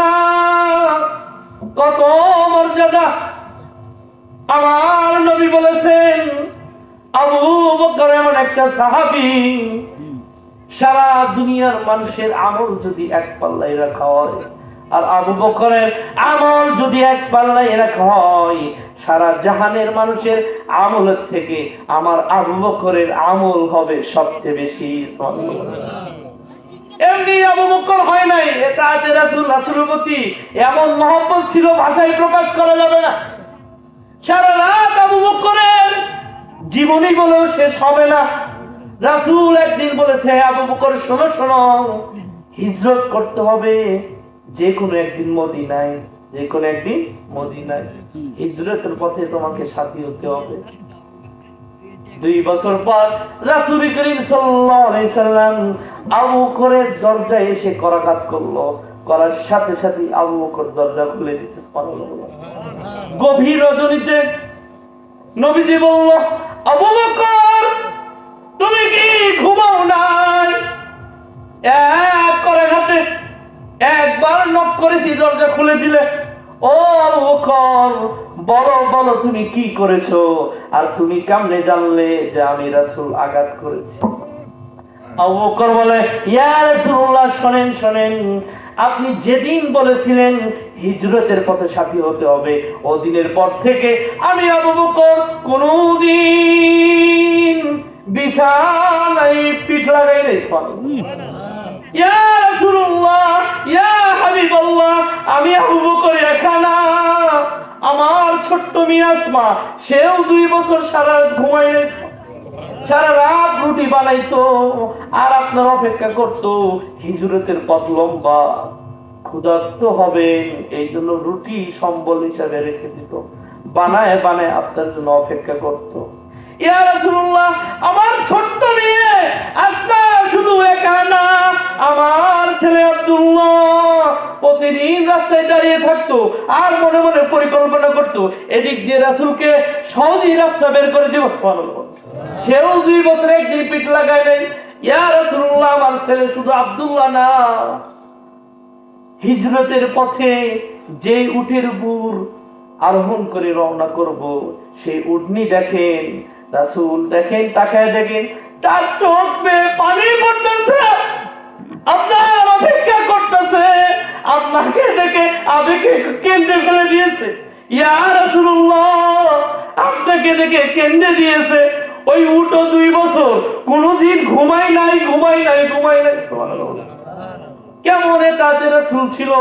না। কত মর্যাদা। আমার নবী বলেছেন, আবু বকর এমন একটা সাহাবী, সারা দুনিয়ার মানুষের আমল যদি এক পাল্লায় রাখা হয়, আর আবু বকরের আমল যদি এক পাল্লায় রাখা হয়, সারা জাহানের মানুষের আমলের থেকে আমার আবু বকরের আমল হবে সবচেয়ে বেশি। প্রতি এমন ছিল, ভাষায় প্রকাশ করা যাবে না। সারা রাত আবু বকরের শেষ হবে না। একদিন বলেছে আবু বকর, শোনো শোনো, হিজরত করতে হবে যে কোনো একদিন মদিনায় যে কোনো একদিন মদিনায়। হিজরতের পথে তোমাকে সাথী হতে হবে। দুই বছর পর রাসূল করিম সাল্লাম আবু করে দরজায় এসে করাঘাত করল। করার সাথে সাথে আবু বকর দরজা খুলে সুবহানাল্লাহ। গভীর রজনীতে নবীজি বলল, আবু বকর, তুমি কি ঘুমাও নাই? এক করে হাতে একবার নক করেছি, দরজা খুলে দিলে। ও বকর, বলো বলো তুমি কি করেছ? আর তুমি কেমনে জানলে যে আমি রাসূল আঘাত করেছি? বলে, ইয়া রাসূলুল্লাহ আপনি যেদিন বলেছিলেন হিজরতের পথে সাথী হতে হবে, ও দিনের পর থেকে আমি আবু বকর কোনদিন বিছানায় পিঠ লাগাই নাই ইয়া রাসূলুল্লাহ, ইয়া হাবিবাল্লাহ ছোট্ট মিয়াসমা সেও দুই বছর সারা রাত ঘুমাই সারা রাত রুটি বানাইতো, আর আপনার অপেক্ষা করতো, হিজরতের পথ লম্বা, ক্ষুধার্ত হবেন এই জন্য রুটি সম্বল হিসাবে রেখে দিত, বানায় বানায় আপনার জন্য অপেক্ষা করতো। আমার ছোট্ট মেয়ে আসমা শুধু একা না, আমার ছেলে আব্দুল্লাহ প্রতিদিন রাস্তায় দাঁড়িয়ে থাকতো, আর মনে মনে পরিকল্পনা এদিক দিয়ে রাসূলকে সহজেই রাস্তা বের করে দিব সেও দুই বছর একদিন পিঠ লাগায় নাই। ইয়া রাসূলুল্লাহ, আমার ছেলে শুধু আব্দুল্লাহ না। হিজরতের পথে যে উটের উপর আরোহণ করে রওনা করব, সেই উটনি দেখেন, রাসূল দেখেন, তাকায় দেখেন, তার চোখ পানি পড়তেছে। আপনার অপেক্ষা করতেছে। আপনাকে দেখে আবেগে কেন্দ্রে ফেলে দিয়েছে। আপনাকে দেখে কেন্দ্রে দিয়েছে। ওই উটো দুই বছর, কোনোদিন ঘুমাই নাই ঘুমাই নাই ঘুমাই নাই। কেমন তাদের রাসূল ছিল?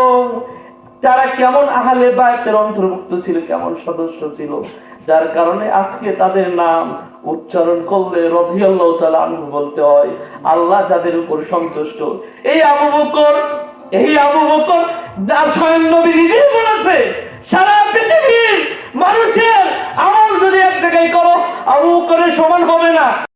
তারা কেমন আহলে বায়তের অন্তর্ভুক্ত ছিল, কেমন সদস্য ছিল, যার কারণে আজকে তাদের নাম উচ্চারণ করলে আনহু বলতে হয়, আল্লাহ যাদের উপর সন্তুষ্ট। এই আবু বকর, এই আবু বকর যা নবী নিজেই বলেছে